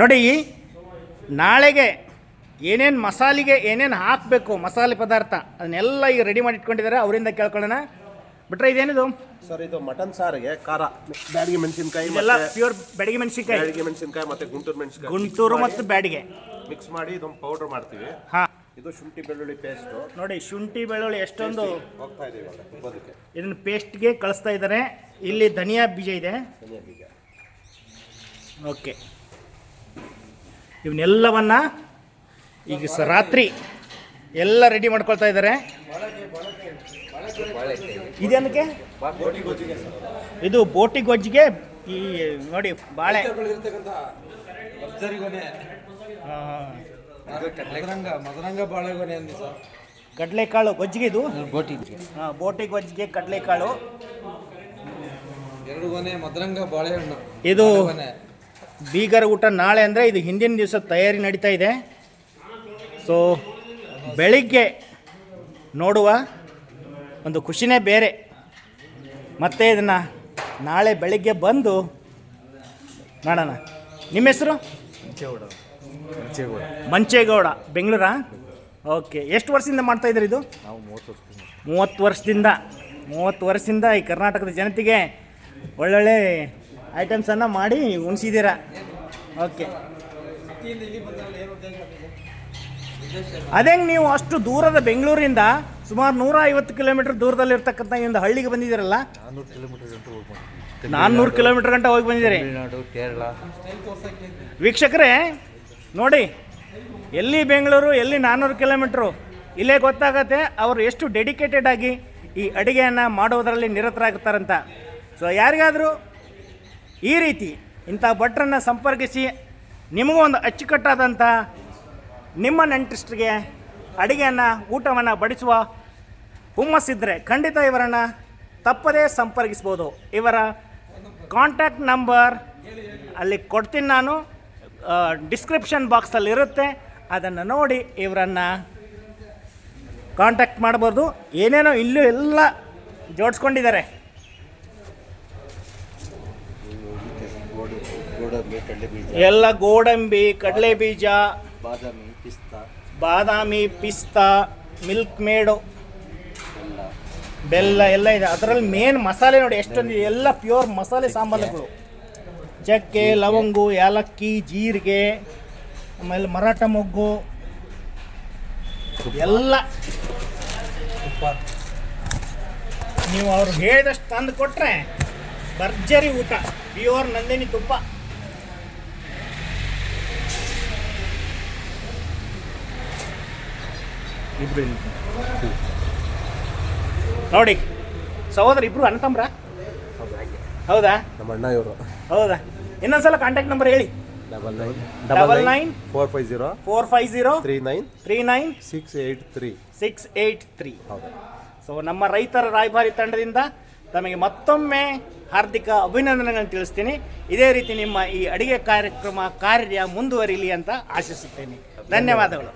ನೋಡಿ ನಾಳೆಗೆ ಏನೇನು ಮಸಾಲೆಗೆ ಏನೇನು ಹಾಕಬೇಕು ಮಸಾಲೆ ಪದಾರ್ಥ ಅದನ್ನೆಲ್ಲ ಈಗ ರೆಡಿ ಮಾಡಿ ಇಟ್ಕೊಂಡಿದ್ದಾರೆ ಅವರಿಂದ ಕೇಳ್ಕೊಳ್ಳೋಣ. ಬಿಟ್ರೆ ಇದೇನಿದು? ಸರ್ ಇದು ಮಟನ್ ಸಾರಿಗೆ ಖಾರ ಬ್ಯಾಡಿಗೆ ಮೆಣಸಿನಕಾಯಿ ಎಲ್ಲ ಪ್ಯೂರ್ ಬ್ಯಾಡಿಗೆ ಮೆಣಸಿನಕಾಯಿ. ಬ್ಯಾಡಿಗೆ ಮೆಣಸಿನಕಾಯಿ ಮತ್ತೆ ಗುಂಟೂರು ಮೆಣಸಿನಕಾಯಿ. ಗುಂಟೂರು ಮತ್ತು ಬ್ಯಾಡಿಗೆ. ಮಿಕ್ಸ್ ಮಾಡಿ ಇದೊಂದು ಪೌಡರ್ ಮಾಡ್ತೀವಿ. ಹಾಂ. ಇದು ಶುಂಠಿ ಬೆಳ್ಳುಳ್ಳಿ ಪೇಸ್ಟ್ ನೋಡಿ ಶುಂಠಿ ಬೆಳ್ಳುಳ್ಳಿ ಎಷ್ಟೊಂದು ಹೋಗ್ತಾ ಇದೆ ಇದನ್ನು ಪೇಸ್ಟ್ಗೆ ಕಳಿಸ್ತಾ ಇದ್ದಾರೆ. ಇಲ್ಲಿ ಧನಿಯಾ ಬೀಜ ಇದೆ. ಧನಿಯಾ ಬೀಜ. ಓಕೆ. ಇವನ್ನೆಲ್ಲವನ್ನ ಈಗ ಸ ರಾತ್ರಿ ಎಲ್ಲ ರೆಡಿ ಮಾಡ್ಕೊಳ್ತಾ ಇದ್ದಾರೆ. ಇದೇನಕ್ಕೆ ಇದು ಬೋಟಿ ಗೊಜ್ಜಿಗೆ ಈ ನೋಡಿ ಬಾಳೆ. ಹಾ, ಮದರಂಗ ಮದರಂಗ ಬಾಳೆಗೊನೆ ಅಂದಿ ಸರ್. ಕಡಲೆಕಾಳು ಗೊಜ್ಜಿಗೆ ಇದು? ಬೋಟಿ. ಹಾಂ ಬೋಟಿ ಗೊಜ್ಜಿಗೆ ಕಡಲೆಕಾಳು. ಎರಡು ಗೊನೆ ಮದರಂಗ ಬಾಳೆಹಣ್ಣು. ಇದು ಬೀಗರ ಊಟ ನಾಳೆ ಅಂದರೆ ಇದು ಹಿಂದಿನ ದಿವಸ ತಯಾರಿ ನಡೀತಾ ಇದೆ. ಸೊ ಬೆಳಿಗ್ಗೆ ನೋಡುವ ಒಂದು ಖುಷಿನೇ ಬೇರೆ. ಮತ್ತೆ ಇದನ್ನು ನಾಳೆ ಬೆಳಿಗ್ಗೆ ಬಂದು ನೋಡೋಣ. ನಿಮ್ಮ ಹೆಸರು? ಮಂಚೇಗೌಡ. ಬೆಂಗಳೂರಾ? ಓಕೆ. ಎಷ್ಟು ವರ್ಷದಿಂದ ಮಾಡ್ತಾ ಇದ್ದೀರಿ ಇದು? ನಾವು ಮೂವತ್ತು ಮೂವತ್ತು ವರ್ಷದಿಂದ. ಮೂವತ್ತು ವರ್ಷದಿಂದ ಈ ಕರ್ನಾಟಕದ ಜನತೆಗೆ ಒಳ್ಳೊಳ್ಳೆ ಐಟಮ್ಸನ್ನು ಮಾಡಿ ಉಣಿಸಿದ್ದೀರಾ? ಓಕೆ ಅದೇ ನೀವು ಅಷ್ಟು ದೂರದ ಬೆಂಗಳೂರಿಂದ ಸುಮಾರು ನೂರ ಐವತ್ತು ಕಿಲೋಮೀಟರ್ ದೂರದಲ್ಲಿರ್ತಕ್ಕಂಥ ಈ ಒಂದು ಹಳ್ಳಿಗೆ ಬಂದಿದ್ದೀರಲ್ಲ? ನಾನ್ನೂರು ಕಿಲೋಮೀಟರ್ ಗಂಟೆ ಹೋಗಿ ಬಂದಿದ್ದೀರಿ. ವೀಕ್ಷಕರೇ ನೋಡಿ ಎಲ್ಲಿ ಬೆಂಗಳೂರು ಎಲ್ಲಿ ನಾನ್ನೂರು ಕಿಲೋಮೀಟ್ರು ಇಲ್ಲೇ ಗೊತ್ತಾಗತ್ತೆ ಅವರು ಎಷ್ಟು ಡೆಡಿಕೇಟೆಡ್ ಆಗಿ ಈ ಅಡುಗೆಯನ್ನು ಮಾಡೋದರಲ್ಲಿ ನಿರತರಾಗುತ್ತಾರಂತ ಸೊ ಯಾರಿಗಾದರೂ ಈ ರೀತಿ ಇಂಥ ಭಟ್ರನ್ನು ಸಂಪರ್ಕಿಸಿ ನಿಮಗೂ ಒಂದು ಅಚ್ಚುಕಟ್ಟಾದಂಥ ನಿಮ್ಮ ನೆಂಟಿಸ್ಟ್ರಿಗೆ ಅಡುಗೆಯನ್ನು, ಊಟವನ್ನು ಬಡಿಸುವ ಹುಮ್ಮಸ್ಸಿದ್ದರೆ ಖಂಡಿತ ಇವರನ್ನು ತಪ್ಪದೇ ಸಂಪರ್ಕಿಸ್ಬೋದು. ಇವರ ಕಾಂಟ್ಯಾಕ್ಟ್ ನಂಬರ್ ಅಲ್ಲಿ ಕೊಡ್ತೀನಿ ನಾನು. ಡಿಸ್ಕ್ರಿಪ್ಷನ್ ಬಾಕ್ಸಲ್ಲಿ ಇರುತ್ತೆ. ಅದನ್ನು ನೋಡಿ ಇವರನ್ನು ಕಾಂಟ್ಯಾಕ್ಟ್ ಮಾಡ್ಬೋದು. ಏನೇನೋ ಇಲ್ಲೂ ಎಲ್ಲ ಜೋಡಿಸ್ಕೊಂಡಿದ್ದಾರೆ ಗೋಡಂಬಿ ಕಡಲೆ ಬೀಜ ಎಲ್ಲ ಗೋಡಂಬಿ ಕಡಲೆ ಬೀಜ ಬಾದಾಮಿ ಪಿಸ್ತಾ. ಬಾದಾಮಿ ಪಿಸ್ತಾ ಮಿಲ್ಕ್ ಮೇಡು. ಬೆಲ್ಲ. ಎಲ್ಲ ಇದೆ. ಅದರಲ್ಲಿ ಮೇನ್ ಮಸಾಲೆ ನೋಡಿ ಎಷ್ಟೊಂದು ಎಲ್ಲ ಪ್ಯೂರ್ ಮಸಾಲೆ ಸಾಂಬಾರುಗಳು. ಚಕ್ಕೆ ಲವಂಗು ಏಲಕ್ಕಿ ಜೀರಿಗೆ ಆಮೇಲೆ ಮರಾಠ ಮೊಗ್ಗು. ಎಲ್ಲ. ತುಪ್ಪ. ನೀವು ಅವ್ರು ಹೇಳಿದಷ್ಟು ತಂದು ಕೊಟ್ಟರೆ ಭರ್ಜರಿ ಊಟ. ಪ್ಯೂರ್ ನಂದಿನಿ ತುಪ್ಪ. ಇಬ್ರು ನೋಡಿ ಸಹೋದರ ಇಬ್ರು ಅಣ್ಣತಮ್ರ ಹೌದಾ? ನಮ್ಮ ಅಣ್ಣ ಇವರು ಹೌದಾ? ಇನ್ನೊಂದ್ಸಲ ಕಾಂಟ್ಯಾಕ್ಟ್ ನಂಬರ್ ಹೇಳಿ. Double nine double nine four five zero four five zero three nine three nine six eight three six eight three ಹೌದು. ಸೊ ನಮ್ಮ ರೈತರ ರಾಯಭಾರಿ ತಂಡದಿಂದ ತಮಗೆ ಮತ್ತೊಮ್ಮೆ ಹಾರ್ದಿಕ ಅಭಿನಂದನೆಗಳನ್ನು ತಿಳಿಸ್ತೀನಿ. ಇದೇ ರೀತಿ ನಿಮ್ಮ ಈ ಅಡಿಗೆ ಕಾರ್ಯಕ್ರಮ ಕಾರ್ಯ ಮುಂದುವರಿಲಿ ಅಂತ ಆಶಿಸುತ್ತೇನೆ. ಧನ್ಯವಾದಗಳು.